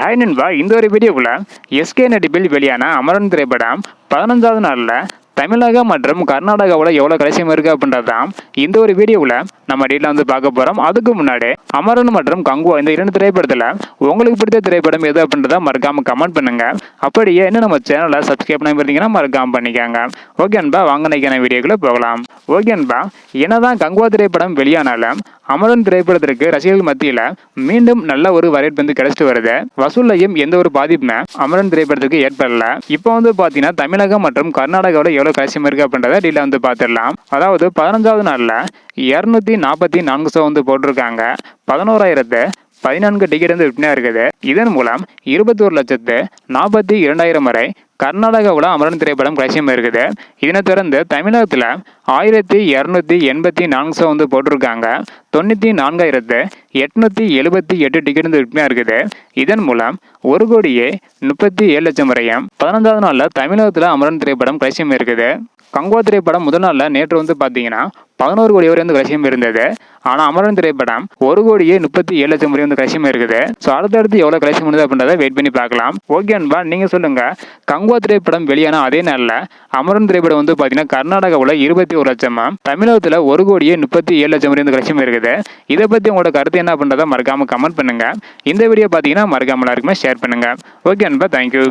Hi நண்பா இந்த ஒரு வீடியோக்குள்ள எஸ்கே நடிப்பில் வெளியான அமரன் திரைப்படம் பதினஞ்சாவது நாளில் தமிழகம் மற்றும் கர்நாடகாவில் எவ்வளோ கலசியம் இருக்குது அப்படின்றது தான் இந்த ஒரு வீடியோவில் நம்ம டீட்டில் வந்து பார்க்க போகிறோம் அதுக்கு முன்னாடி அமரன் மற்றும் கங்குவா இந்த இரண்டு திரைப்படத்தில் உங்களுக்கு பிடித்த திரைப்படம் எது அப்படின்றத மறக்காமல் கமெண்ட் பண்ணுங்கள் அப்படியே இன்னும் நம்ம சேனலை சப்ஸ்கிரைப் பண்ணி இருந்தீங்கன்னா மறக்காமல் பண்ணிக்கோங்க. ஓகே நண்பா வாங்க நினைக்கிற வீடியோக்குள்ளே போகலாம். ஓகே அன்பா என்னதான் கங்குவா திரைப்படம் வெளியானாலும் அமரன் திரைப்படத்திற்கு ரசிகர்கள் மத்தியில் மீண்டும் நல்ல ஒரு வரவேற்பு வந்து கிடைச்சிட்டு வருது. வசூல்லையும் எந்த ஒரு பாதிப்புமே அமரன் திரைப்படத்துக்கு ஏற்படல. இப்போ வந்து பார்த்தீங்கன்னா தமிழகம் மற்றும் கர்நாடகாவில் எவ்வளோ கலசியம் இருக்கு அப்படின்றத டீலாக வந்து பார்த்துடலாம் அதாவது பதினஞ்சாவது நாளில் இரநூத்தி நாற்பத்தி நான்கு சோ வந்து போட்டிருக்காங்க. பதினோராயிரத்து பதினான்கு டிக்கெட் வந்து விற்பனையாக இருக்குது. இதன் மூலம் இருபத்தோரு லட்சத்து நாற்பத்தி இரண்டாயிரம் வரை கர்நாடகாவில் அமரன் திரைப்படம் கலசியம் இருக்குது இதனை தொடர்ந்து தமிழகத்தில் ஆயிரத்தி இரநூத்தி எண்பத்தி நான்கு சோ வந்து போட்டிருக்காங்க. தொண்ணூற்றி நான்காயிரத்து எட்நூற்றி எழுபத்தி எட்டு டிக்கெட் வந்து விற்பனையாக இருக்குது. இதன் மூலம் ஒரு கோடியே முப்பத்தி ஏழு லட்சம் வரையும் பதினஞ்சாவது நாளில் தமிழகத்தில் அமரன் திரைப்படம் கலசியம் இருக்குது கங்கோ திரைப்படம் முதல் நாளில் நேற்று வந்து பார்த்தீங்கன்னா பதினோரு கோடி வரை வந்து கலசியம் இருந்தது. ஆனால் அமரன் திரைப்படம் ஒரு கோடியே முப்பத்தி ஏழு லட்சம் வரை வந்து கலசியம் இருக்குது ஸோ அடுத்தடுத்து எவ்வளோ கலெக்ஷன் பண்ணுது அப்படின்றத வெயிட் பண்ணி பார்க்கலாம். ஓகே அன்பா நீங்கள் சொல்லுங்கள் கங்குவா திரைப்படம் வெளியான அதே நாளில் அமரன் திரைப்படம் வந்து பார்த்தீங்கன்னா கர்நாடகாவில் இருபத்தி ஒரு லட்சமா தமிழகத்தில் ஒரு கோடியே முப்பத்தி ஏழு லட்சம் வரை கலெக்ஷன் இருக்குது. இதை பற்றி உங்களோட கருத்து என்ன அப்படின்றத மறக்காமல் கமெண்ட் பண்ணுங்கள் இந்த வீடியோ பார்த்தீங்கன்னா மறக்காமல் எல்லாருக்குமே ஷேர் பண்ணுங்கள் ஓகே அன்பா தேங்க்யூ